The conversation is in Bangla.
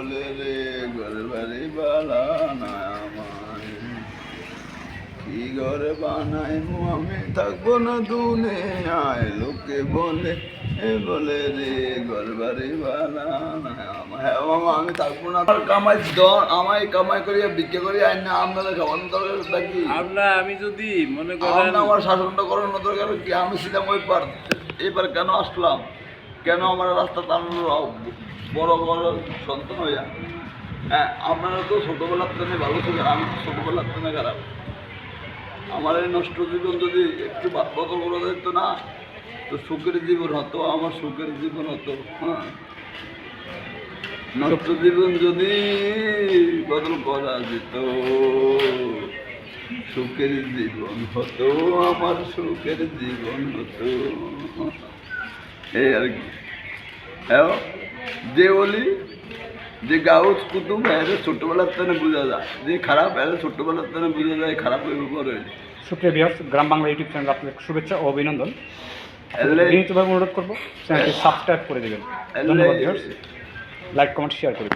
বলে রে ঘর বাড়ি বালা না আমায়। কি ঘর বানাই আমি থাকব না দুনে আয় লোকে বলে এ বলে রে ঘর বাড়ি বালা না হ্যাঁ মামা আমি থাকব না। আর কামাই দর আমায় কামাই করিয়া বিক্রি করি আইন না আপনাদের খাওয়ানো দরকার নাকি আমরা আমি যদি মনে করেন আমার শাসনটা করানো দরকার কি? আমি ছিলাম ওই পার। এবার কেন আসলাম? কেন আমার রাস্তা টানলো? বড় বড় সন্তান হইয়া। হ্যাঁ আপনারা তো ছোটোবেলার থেকে ভালো ছিলেন, আমি তো ছোটোবেলার থেকে খারাপ। আমার এই নষ্ট জীবন যদি একটু বা- বদল করা যেত না, তো সুখের জীবন হতো, আমার সুখের জীবন হতো হ্যাঁ। নষ্ট জীবন যদি বদল করা যেত, সুখের জীবন হতো, আমার সুখের জীবন হতো। এই আর কি। হ্যাঁ যে বলি যে গাউজ কুতুব হ্যাঁ ছোটবেলার তেনে বুঝা যায়। যে খারাপ হ্যাঁ ছোটবেলার তেনে বুঝা যায় খারাপ হয়ে পড়ে সুপ্রিয় বিহার গ্রাম বাংলা ইউটিউব চ্যানেল আপনাদের শুভেচ্ছা ও অভিনন্দন। বিনীতভাবে অনুরোধ করব চ্যানেলটি সাবস্ক্রাইব করে দেবেন। ধন্যবাদ লাইক কমেন্ট শেয়ার করে